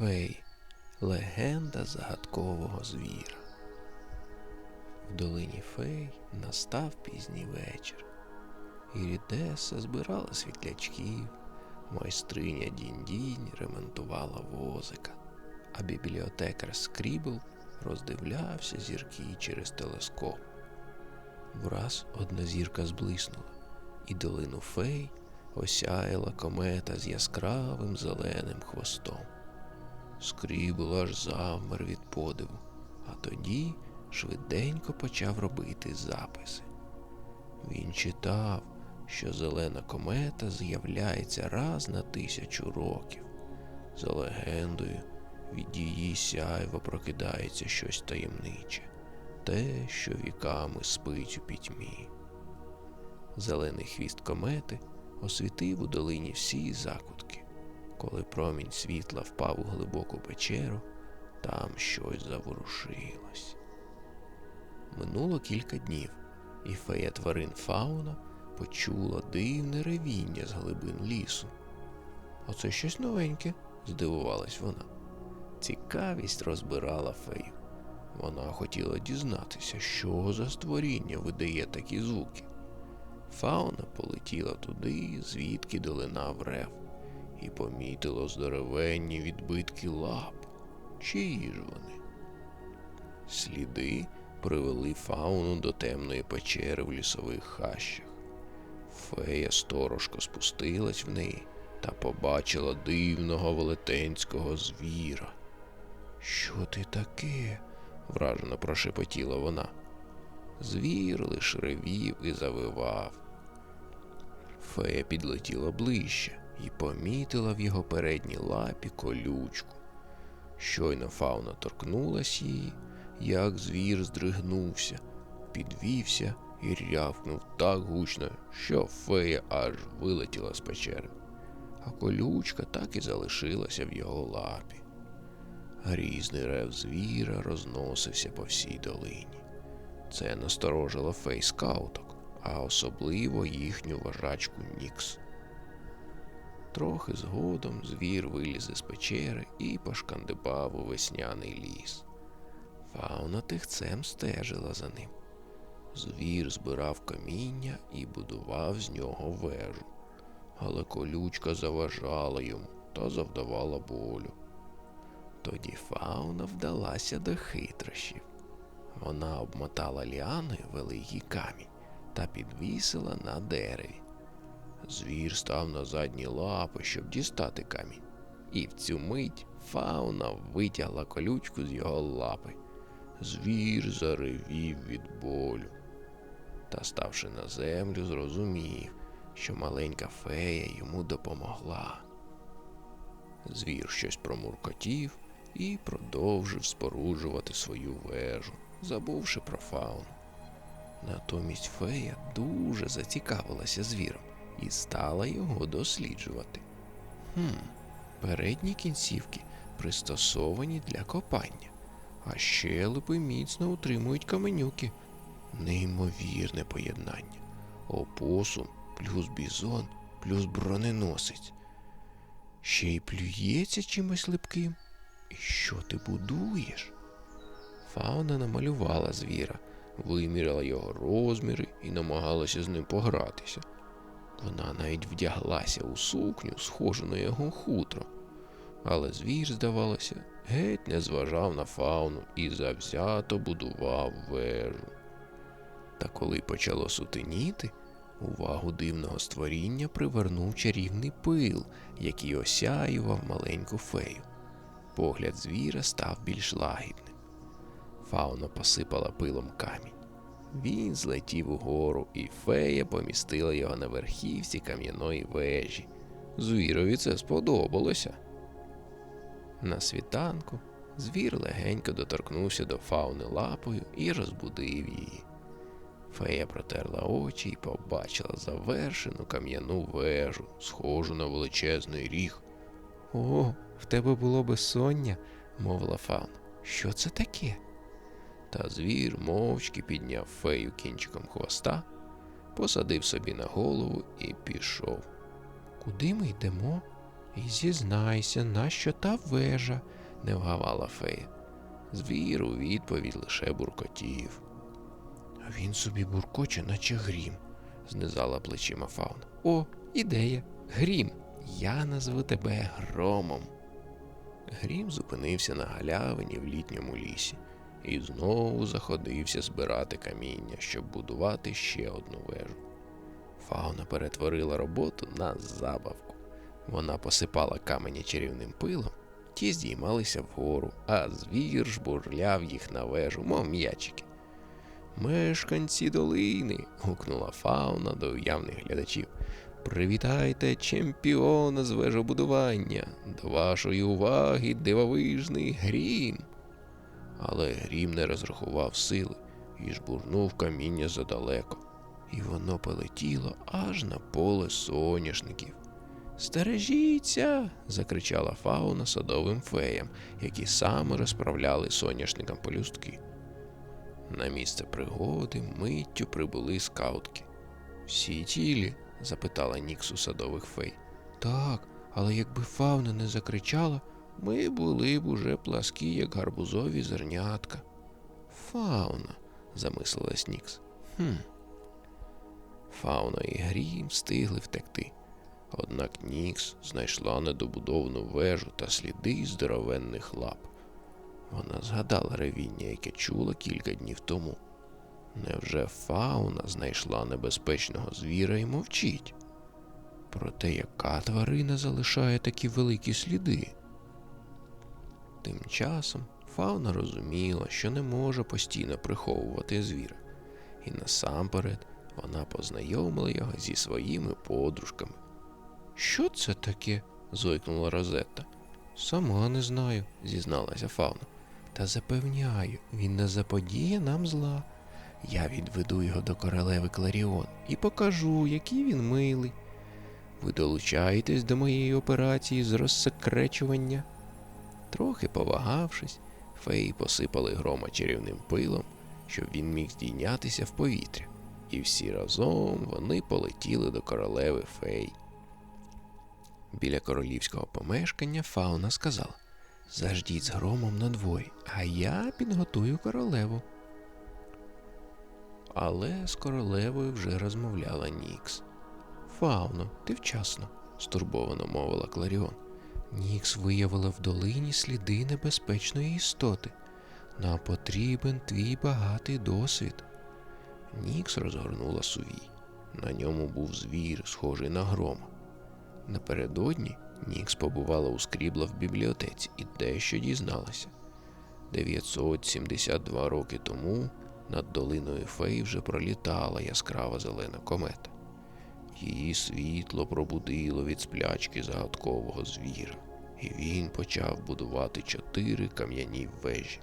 фей. Легенда загадкового звіра. В долині фей настав пізній вечір. Ірідеса збирала світлячків, майстриня Дінь-Дінь ремонтувала возика, а бібліотекар Скрібл роздивлявся зірки через телескоп. Враз одна зірка зблиснула, і долину фей осяяла комета з яскравим зеленим хвостом. Скрібл аж завмер від подиву, а тоді швиденько почав робити записи. Він читав, що зелена комета з'являється раз на тисячу років. За легендою, від її сяйва прокидається щось таємниче, те, що віками спить у пітьмі. Зелений хвіст комети освітив у долині всі закутки. Коли промінь світла впав у глибоку печеру, там щось заворушилось. Минуло кілька днів, і фея тварин фауна почула дивне ревіння з глибин лісу. Оце щось новеньке, здивувалась вона. Цікавість розбирала фею. Вона хотіла дізнатися, що за створіння видає такі звуки. Фауна полетіла туди, звідки долинав рев, і помітила здоровенні відбитки лап. Чиї ж вони? Сліди привели фауну до темної печери в лісових хащах. Фея сторожко спустилась в неї та побачила дивного велетенського звіра. Що ти таке? вражено прошепотіла вона. Звір лиш ревів і завивав. Фея підлетіла ближче і помітила в його передній лапі колючку. Щойно фауна торкнулась її, як звір здригнувся, підвівся і рявкнув так гучно, що фея аж вилетіла з печери, а колючка так і залишилася в його лапі. Грізний рев звіра розносився по всій долині. Це насторожило фей скауток, а особливо їхню вожачку Нікс. Трохи згодом звір виліз із печери і пошкандибав у весняний ліс. Фауна тихцем стежила за ним. Звір збирав каміння і будував з нього вежу, але колючка заважала йому та завдавала болю. Тоді фауна вдалася до хитрощів. Вона обмотала ліаною великий камінь та підвісила на дереві. Звір став на задні лапи, щоб дістати камінь, і в цю мить фауна витягла колючку з його лапи. Звір заревів від болю. Та, ставши на землю, зрозумів, що маленька фея йому допомогла. Звір щось промуркотів і продовжив споруджувати свою вежу, забувши про фауну. Натомість фея дуже зацікавилася звіром і стала його досліджувати. Хм, передні кінцівки пристосовані для копання, а щелепи міцно утримують каменюки. Неймовірне поєднання. Опосум плюс бізон плюс броненосець. Ще й плюється чимось липким. І що ти будуєш? Фауна намалювала звіра, виміряла його розміри і намагалася з ним погратися. Вона навіть вдяглася у сукню, схожу на його хутро. Але звір, здавалося, геть не зважав на фауну і завзято будував вежу. Та коли почало сутеніти, увагу дивного створіння привернув чарівний пил, який осяював маленьку фею. Погляд звіра став більш лагідним. Фауна посипала пилом камінь. Він злетів угору, і фея помістила його на верхівці кам'яної вежі. Звірові це сподобалося. На світанку звір легенько доторкнувся до фауни лапою і розбудив її. Фея протерла очі і побачила завершену кам'яну вежу, схожу на величезний ріг. О, в тебе було безсоння, мовила фауна. Що це таке? Та звір мовчки підняв фею кінчиком хвоста, посадив собі на голову і пішов. Куди ми йдемо? І зізнайся, нащо та вежа? не вгавала фея. Звір у відповідь лише буркотів. Він собі буркоче, наче грім, знизала плечима фауна. О, ідея, грім. Я назву тебе громом. Грім зупинився на галявині в літньому лісі і знову заходився збирати каміння, щоб будувати ще одну вежу. Фауна перетворила роботу на забавку. Вона посипала камені чарівним пилом, ті здіймалися вгору, а звір жбурляв їх на вежу, мов м'ячики. Мешканці долини. гукнула фауна до уявних глядачів. Привітайте чемпіона з вежобудування. До вашої уваги дивовижний грім. Але грім не розрахував сили і жбурнув каміння задалеко, і воно полетіло аж на поле соняшників. Стережіться. закричала фауна садовим феям, які саме розправляли соняшникам полюстки. На місце пригоди миттю прибули скаутки. Всі тілі? запитала Нікс у садових фей. Так, але якби фауна не закричала, ми були б уже пласкі, як гарбузові зернятка. Фауна, замислилась Нікс. Хм. Фауна і Грім встигли втекти. Однак Нікс знайшла недобудовану вежу та сліди здоровенних лап. Вона згадала ревіння, яке чула кілька днів тому. Невже фауна знайшла небезпечного звіра і мовчить? Проте яка тварина залишає такі великі сліди? Тим часом фауна розуміла, що не може постійно приховувати звіра, і насамперед вона познайомила його зі своїми подружками. Що це таке? зойкнула Розетта. Сама не знаю, зізналася фауна. Та запевняю, він не заподіє нам зла. Я відведу його до королеви Кларіон і покажу, який він милий. Ви долучаєтесь до моєї операції з розсекречування? Трохи повагавшись, феї посипали грома чарівним пилом, щоб він міг здійнятися в повітря, і всі разом вони полетіли до королеви фей. Біля королівського помешкання фауна сказала Заждіть з громом на дворі, а я підготую королеву. Але з королевою вже розмовляла Нікс. Фауно, ти вчасно, стурбовано мовила Кларіон. Нікс виявила в долині сліди небезпечної істоти. Нам потрібен твій багатий досвід. Нікс розгорнула сувій. На ньому був звір, схожий на грома. Напередодні Нікс побувала у скрібла в бібліотеці і дещо дізналася. 972 роки тому над долиною фей вже пролітала яскрава зелена комета. Її світло пробудило від сплячки загадкового звіра, і він почав будувати чотири кам'яні вежі,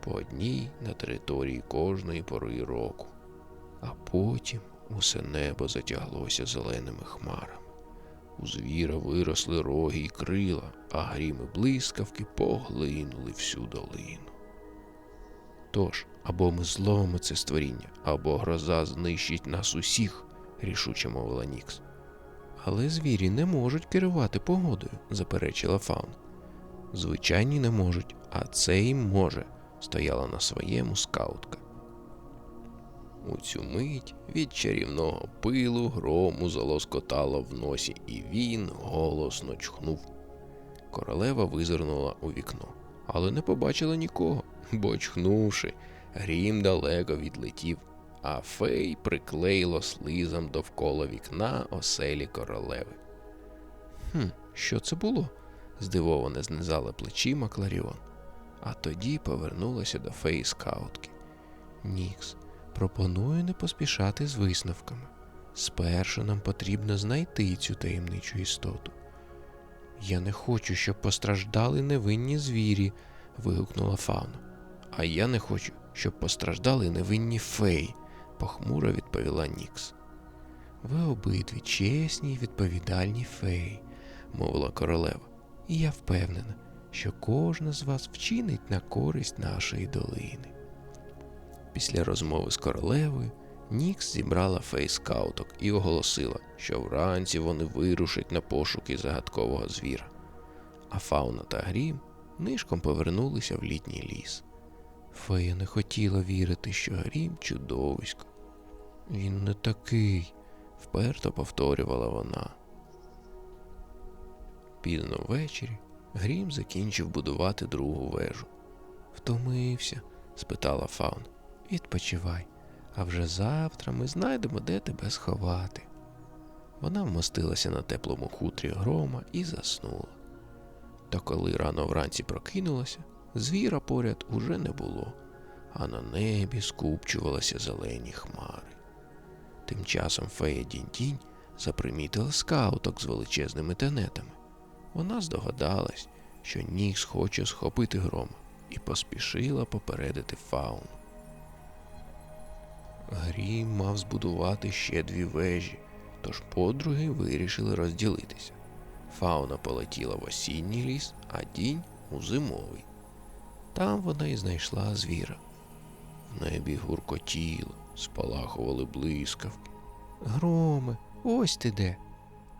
по одній на території кожної пори року. А потім усе небо затяглося зеленими хмарами. У звіра виросли роги й крила, а гріми блискавки поглинули всю долину. Тож, або ми зловимо це створіння, або гроза знищить нас усіх, рішуче мовила Нікс. Але звірі не можуть керувати погодою, заперечила Фаун. Звичайні не можуть, а цей може, стояла на своєму скаутка. У цю мить від чарівного пилу грому залоскотало в носі, і він голосно чхнув. Королева визирнула у вікно, але не побачила нікого, бо чхнувши, грім далеко відлетів, а фей приклеїло слизом довкола вікна оселі королеви. Хм, що це було? здивовано знизала плечима Кларіон. А тоді повернулася до феї скаутки. Нікс, пропоную не поспішати з висновками. Спершу нам потрібно знайти цю таємничу істоту. Я не хочу, щоб постраждали невинні звірі, вигукнула Фауна. А я не хочу, щоб постраждали невинні феї, похмуро відповіла Нікс. Ви обидві чесні й відповідальні феї, мовила королева, і я впевнена, що кожна з вас вчинить на користь нашої долини. Після розмови з королевою Нікс зібрала фейскауток і оголосила, що вранці вони вирушать на пошуки загадкового звіра. А фауна та грім нишком повернулися в літній ліс. Фея не хотіла вірити, що грім чудовисько. Він не такий, вперто повторювала вона. Пізно ввечері Грім закінчив будувати другу вежу. Втомився? спитала Фаун. Відпочивай, а вже завтра ми знайдемо, де тебе сховати. Вона вмостилася на теплому хутрі грома і заснула. Та коли рано вранці прокинулася, звіра поряд уже не було, а на небі скупчувалися зелені хмари. Тим часом фея Дінь-Дінь запримітила скауток з величезними тенетами. Вона здогадалась, що Нікс хоче схопити грома, і поспішила попередити фауну. Грім мав збудувати ще дві вежі, тож подруги вирішили розділитися. Фауна полетіла в осінній ліс, а дінь у зимовий. Там вона і знайшла звіра. В небі гуркотіло, спалахували блискавки. Громе, ось ти де.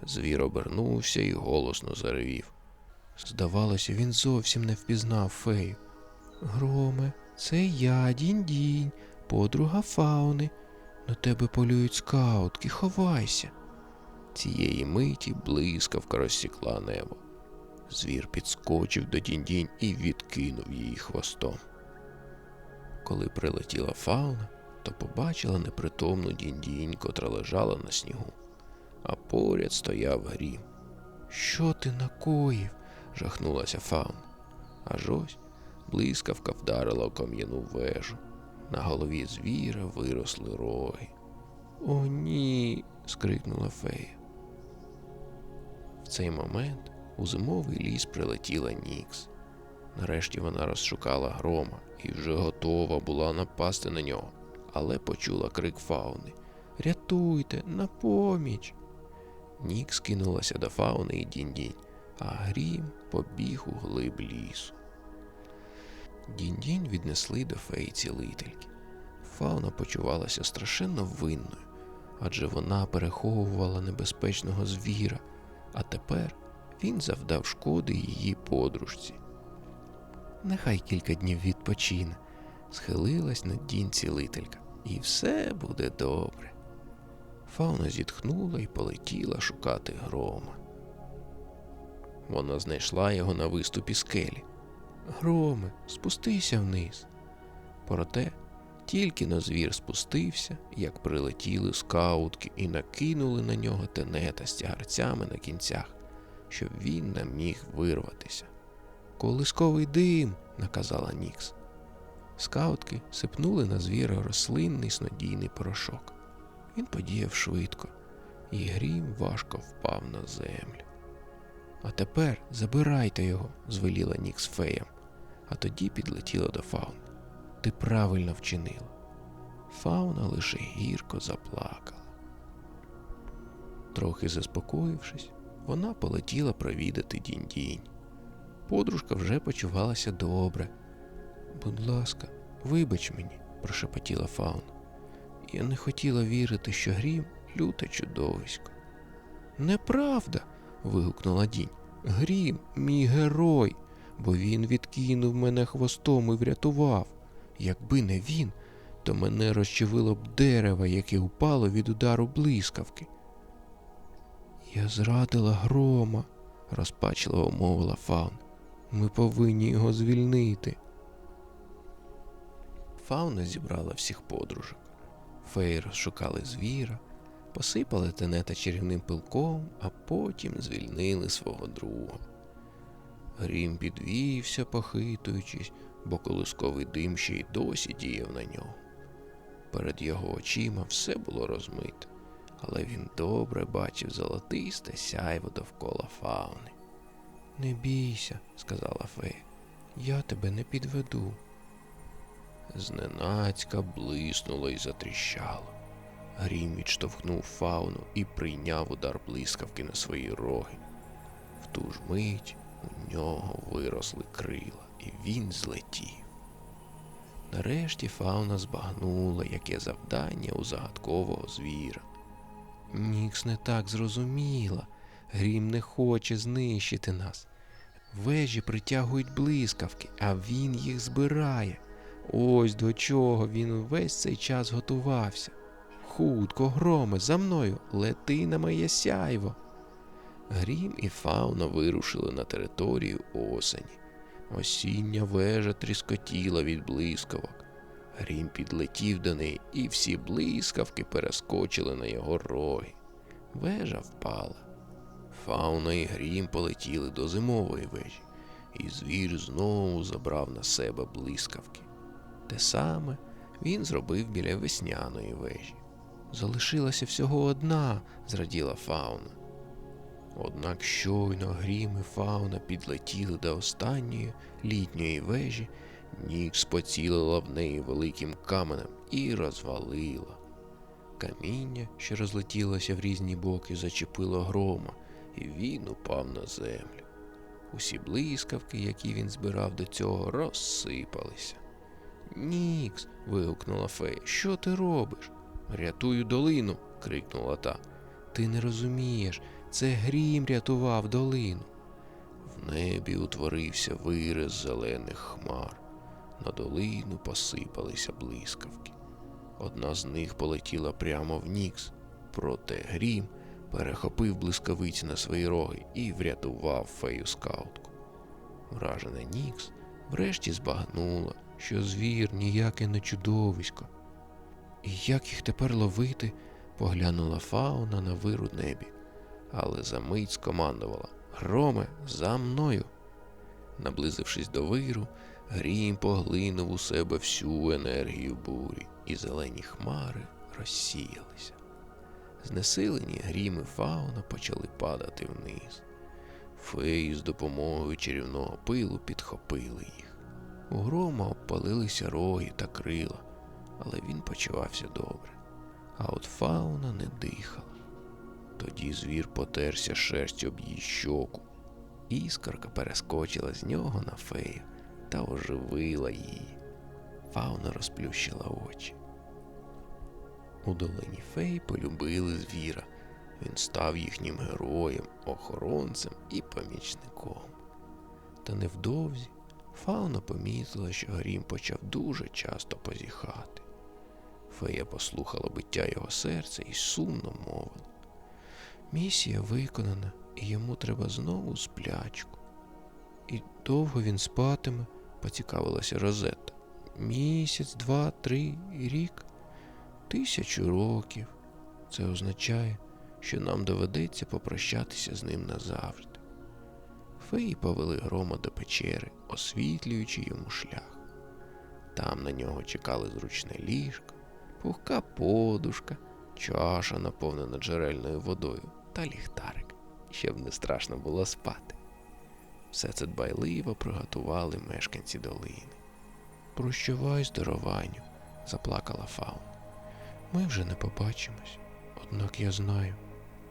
Звір обернувся і голосно заревів. Здавалося, він зовсім не впізнав фею. Громе, це я, дінь-дінь, подруга фауни. На тебе полюють скаутки, ховайся. Цієї миті блискавка розсікла небо. Звір підскочив до дінь-дінь і відкинув її хвостом. Коли прилетіла фауна, то побачила непритомну дінь-дінь, котра лежала на снігу, а поряд стояв грім. Що ти накоїв? жахнулася фауна. Аж ось блискавка вдарила кам'яну вежу. На голові звіра виросли роги. О, ні. скрикнула фея. В цей момент у зимовий ліс прилетіла Нікс. Нарешті вона розшукала грома і вже готова була напасти на нього, але почула крик фауни Рятуйте, на поміч. Нікс кинулася до фауни і дінь-дінь, а грім побіг у глиб лісу. Дінь-дінь віднесли до феї цілительки. Фауна почувалася страшенно винною, адже вона переховувала небезпечного звіра, а тепер він завдав шкоди її подружці. Нехай кілька днів відпочине, схилилась над дінь цілителька, і все буде добре. Фауна зітхнула і полетіла шукати грома. Вона знайшла його на виступі скелі. Громе, спустися вниз. Проте тільки но звір спустився, як прилетіли скаутки і накинули на нього тенета з тягарцями на кінцях, щоб він не міг вирватися. Колисковий дим, наказала Нікс. Скаутки сипнули на звіра рослинний снодійний порошок. Він подіяв швидко, і грім важко впав на землю. А тепер забирайте його, звеліла Нікс феям, а тоді підлетіла до фауни. Ти правильно вчинила. Фауна лише гірко заплакала. Трохи заспокоївшись, вона полетіла провідати дінь-дінь. Подружка вже почувалася добре. Будь ласка, вибач мені, прошепотіла фауна. Я не хотіла вірити, що грім люте чудовисько. Неправда. вигукнула дінь. Грім, мій герой, бо він відкинув мене хвостом і врятував. Якби не він, то мене розчевило б дерево, яке упало від удару блискавки. Я зрадила грома, розпачливо мовила Фаун. Ми повинні його звільнити. Фауна зібрала всіх подружок. Феї розшукали звіра, посипали тенета чарівним пилком, а потім звільнили свого друга. Грім підвівся, похитуючись, бо колисковий дим ще й досі діяв на нього. Перед його очима все було розмите, але він добре бачив золотисте сяйво довкола фауни. Не бійся, сказала фея, я тебе не підведу. Зненацька блиснуло і затріщало. Грім відштовхнув фауну і прийняв удар блискавки на свої роги. В ту ж мить у нього виросли крила, і він злетів. Нарешті фауна збагнула, яке завдання у загадкового звіра. Нікс не так зрозуміла. Грім не хоче знищити нас. Вежі притягують блискавки, а він їх збирає. Ось до чого він весь цей час готувався. Хутко, громе, за мною, лети на моє сяйво. Грім і фауна вирушили на територію осені. Осіння вежа тріскотіла від блискавок. Грім підлетів до неї, і всі блискавки перескочили на його роги. Вежа впала. Фауна і грім полетіли до зимової вежі, і звір знову забрав на себе блискавки. Те саме він зробив біля весняної вежі. Залишилася всього одна, зраділа фауна. Однак щойно грім і фауна підлетіли до останньої літньої вежі, Нікс поцілила в неї великим каменем і розвалила. Каміння, що розлетілося в різні боки, зачепило грома, і він упав на землю. Усі блискавки, які він збирав до цього, розсипалися. Нікс. вигукнула фея. Що ти робиш? Рятую долину. крикнула та. Ти не розумієш, це грім рятував долину. В небі утворився вираз зелених хмар. На долину посипалися блискавки. Одна з них полетіла прямо в Нікс, проте грім перехопив блискавиці на свої роги і врятував фею скаутку. Вражена Нікс врешті збагнула, що звір ніяке не чудовисько. І як їх тепер ловити? поглянула фауна на виру небі, але за мить скомандувала Громе, за мною. Наблизившись до виру, грім поглинув у себе всю енергію бурі, і зелені хмари розсіялися. Знесилені грім і фауна почали падати вниз. Феї з допомогою чарівного пилу підхопили їх. У грома обпалилися роги та крила, але він почувався добре. А от фауна не дихала. Тоді звір потерся шерсть об її щоку. Іскорка перескочила з нього на фею та оживила її. Фауна розплющила очі. У долині фей полюбили звіра. Він став їхнім героєм, охоронцем і помічником. Та невдовзі фауна помітила, що Грім почав дуже часто позіхати. Фея послухала биття його серця і сумно мовила. Місія виконана, і йому треба знову сплячку. І довго він спатиме, поцікавилася Розетта. Місяць, два, три, рік, тисячу років. Це означає, що нам доведеться попрощатися з ним назавжди. Феї повели грома до печери, освітлюючи йому шлях. Там на нього чекали зручне ліжко, пухка подушка, чаша, наповнена джерельною водою, та ліхтарик, щоб не страшно було спати. Все це дбайливо приготували мешканці долини. Прощавай, здорованню, заплакала Фауна. Ми вже не побачимось, однак я знаю,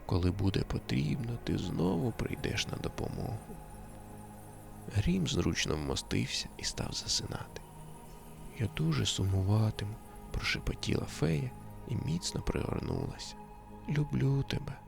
коли буде потрібно, ти знову прийдеш на допомогу. Грім зручно вмостився і став засинати. Я дуже сумуватиму, прошепотіла фея і міцно пригорнулася. Люблю тебе.